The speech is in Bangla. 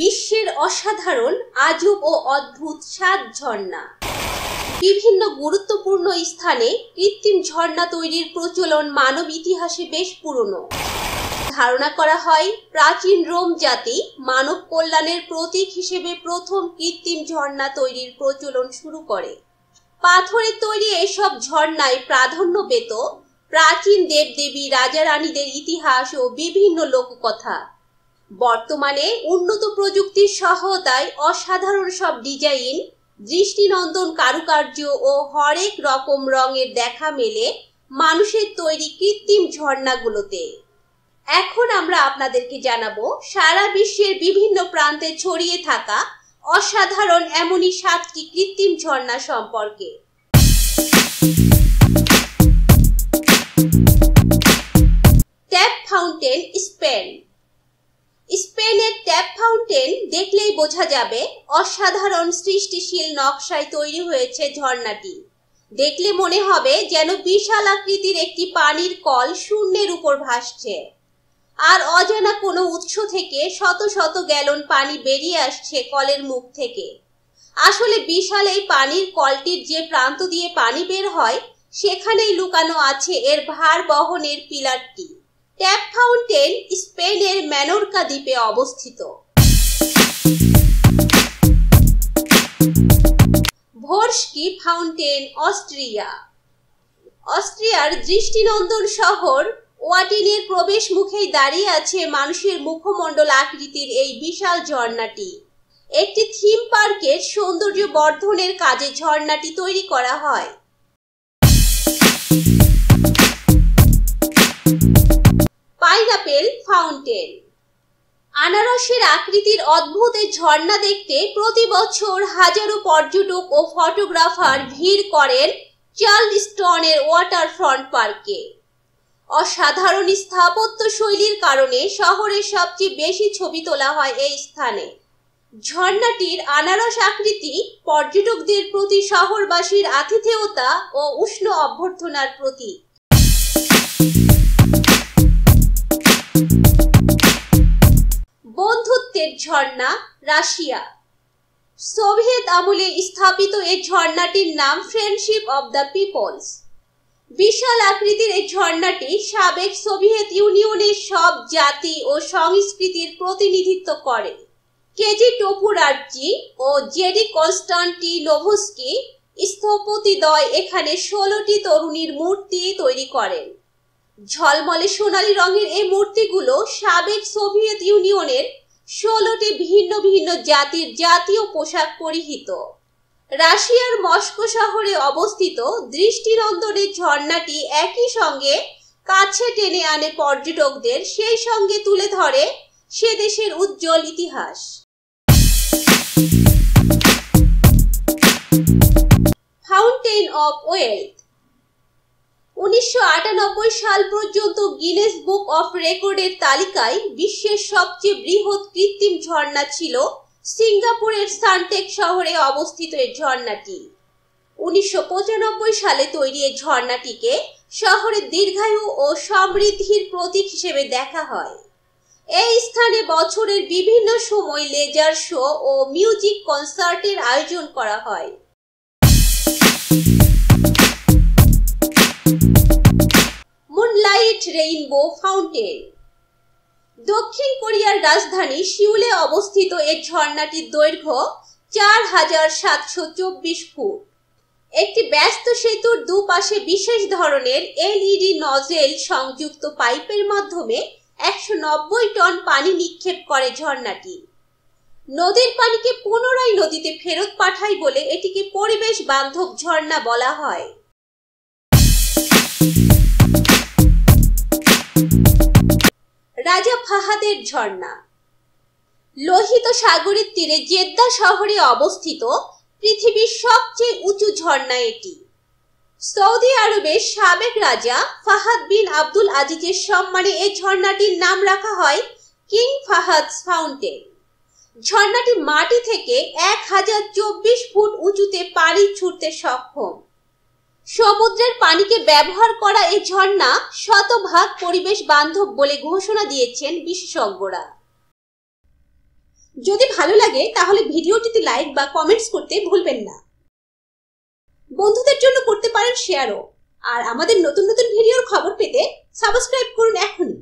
বিশ্বের অসাধারণ, আজব ও অদ্ভুত সাত ঝর্ণা। বিভিন্ন গুরুত্বপূর্ণ স্থানে কৃত্রিম ঝর্ণা তৈরির প্রচলন মানব ইতিহাসে বেশ পুরনো। ধারণা করা হয়, প্রাচীন রোম জাতি মানব কল্যাণের প্রতীক হিসেবে প্রথম কৃত্রিম ঝর্ণা তৈরির প্রচলন শুরু করে। পাথরের তৈরি এসব ঝর্ণায় প্রাধান্য পেত প্রাচীন দেবদেবী রাজা রানীদের ইতিহাস ও বিভিন্ন লোককথা। বর্তমানে উন্নত প্রযুক্তির সহায়তায় অসাধারণ সব ডিজাইন, দৃষ্টিনন্দন কারুকার্য ও হরেক রকম রঙের দেখা মেলে মানুষের তৈরি কৃত্রিম ঝর্ণাগুলোতে। এখন আমরা আপনাদেরকে জানাব, সারা বিশ্বের বিভিন্ন প্রান্তে ছড়িয়ে থাকা অসাধারণ এমনই সাতটি কৃত্রিম ঝর্ণা সম্পর্কে। ট্যাপ ফাউন্টেন স্পেন ফাউন্টেন দেখলেই বোঝা যাবে অসাধারণ সৃষ্টিশীল নকশায় তৈরি হয়েছে ঝর্ণাটি। দেখলে মনে হবে যেন বিশাল আকৃতির একটি পানির কল শূন্যের উপর ভাসছে। আর অজানা কোনো উৎস থেকে শত শত গ্যালন পানি বেরিয়ে আসছে কলের মুখ থেকে। আসলে বিশাল এই পানির কলটির যে প্রান্ত দিয়ে পানি বের হয়, সেখানেই লুকানো আছে এর ভার বহনের পিলারটি। ট্যাপ ফাউন্টেন স্পেনের ম্যানোরকা দ্বীপে অবস্থিত। ভোর্সকি ফাউন্টেন, অস্ট্রিয়া। অস্ট্রিয়ার দৃষ্টিনন্দন শহর ওয়াটিনের প্রবেশ মুখেই দাঁড়িয়ে আছে মানুষের মুখমণ্ডল আকৃতির এই বিশাল ঝর্ণাটি। একটি থিম পার্কের সৌন্দর্য বর্ধনের কাজে ঝর্ণাটি তৈরি করা হয়। Pineapple fountain. আনারসের আকৃতির অদ্ভুত এই ঝর্ণা দেখতে প্রতি বছর হাজারো পর্যটক ও ফটোগ্রাফার ভিড় করেন চার্লস্টনের ওয়াটার ফ্রন্ট পার্কে। অসাধারণ স্থাপত্য শৈলীর কারণে শহরের সবচেয়ে বেশি ছবি তোলা হয় এই স্থানে। ঝর্ণাটির আনারস আকৃতি পর্যটকদের প্রতি শহরবাসীর আতিথেয়তা ও উষ্ণ অভ্যর্থনার প্রতীক। ঝর্ণা, রাশিয়া। সোভিয়েত আমলে স্থাপিত এই ঝর্ণাটির নাম ফ্রেন্ডশিপ অব দ্য পিপলস। বিশাল আকৃতির এই ঝর্ণাটি সাবেক সোভিয়েত ইউনিয়নের সব জাতি ও সংস্কৃতির প্রতিনিধিত্ব করে। কেজি টোপুরার্জি ও জেডি কনস্টান্টি নোভস্কি স্থপতিদ্বয় এখানে ষোলোটি তরুণীর মূর্তি তৈরি করেন। ঝলমলে সোনালি রঙের এই মূর্তিগুলো সাবেক সোভিয়েত ইউনিয়নের ষোলোটি ভিন্ন ভিন্ন জাতির জাতীয় পোশাক পরিহিত। রাশিয়ার মস্কো শহরে অবস্থিত দৃষ্টিনন্দনের ঝর্ণাটি একই সঙ্গে কাছে টেনে আনে পর্যটকদের, সেই সঙ্গে তুলে ধরে সে দেশের উজ্জ্বল ইতিহাস। ফাউন্টেন অফ ওয়েলথ উনিশশো আটানব্বই সাল পর্যন্ত গিনেস বুক অফ রেকর্ডের তালিকায় বিশ্বের সবচেয়ে বৃহৎ কৃত্রিম ঝর্ণা ছিল সিঙ্গাপুরের সানটেক শহরে অবস্থিত এই ঝর্ণাটি। উনিশশো পঁচানব্বই সালে তৈরি এই ঝর্ণাটিকে শহরের দীর্ঘায়ু ও সমৃদ্ধির প্রতীক হিসেবে দেখা হয়। এই স্থানে বছরের বিভিন্ন সময় লেজার শো ও মিউজিক কনসার্টের আয়োজন করা হয়। Moonlight rainbow fountain. দক্ষিণ কোরিয়ার রাজধানী সিউলে অবস্থিত এই ঝর্ণাটির দৈর্ঘ্য চার হাজার সাতশো চব্বিশ ফুট। একটি ব্যস্ত সেতুর দুপাশে বিশেষ ধরনের এলইডি নজেল সংযুক্ত পাইপের মাধ্যমে একশো নব্বই টন পানি নিক্ষেপ করে ঝর্ণাটি। নদীর পানিকে পুনরায় নদীতে ফেরত পাঠায় বলে এটিকে পরিবেশ বান্ধব ঝর্ণা বলা হয়। রাজা ফাহাদের ঝর্ণা। লোহিত সাগরের তীরে জেদ্দা শহরে অবস্থিত পৃথিবীর সবচেয়ে উঁচু ঝর্ণা এটি। সৌদি আরবের সাবেক রাজা ফাহাদ বিন আব্দুল আজিজের সম্মানে এই ঝর্ণাটির নাম রাখা হয় কিং ফাহাদ ফাউন্টেন। ঝর্ণাটি মাটি থেকে এক হাজার চব্বিশ ফুট উঁচুতে পানি ছুটতে সক্ষম। সমুদ্রের পানিকে ব্যবহার করা এই ঝর্ণা শতভাগ পরিবেশ বান্ধব বলে ঘোষণা দিয়েছেন বিশেষজ্ঞরা। যদি ভালো লাগে, তাহলে ভিডিওটিতে লাইক বা কমেন্টস করতে ভুলবেন না। বন্ধুদের জন্য করতে পারেন শেয়ারও। আর আমাদের নতুন নতুন ভিডিওর খবর পেতে সাবস্ক্রাইব করুন এখনই।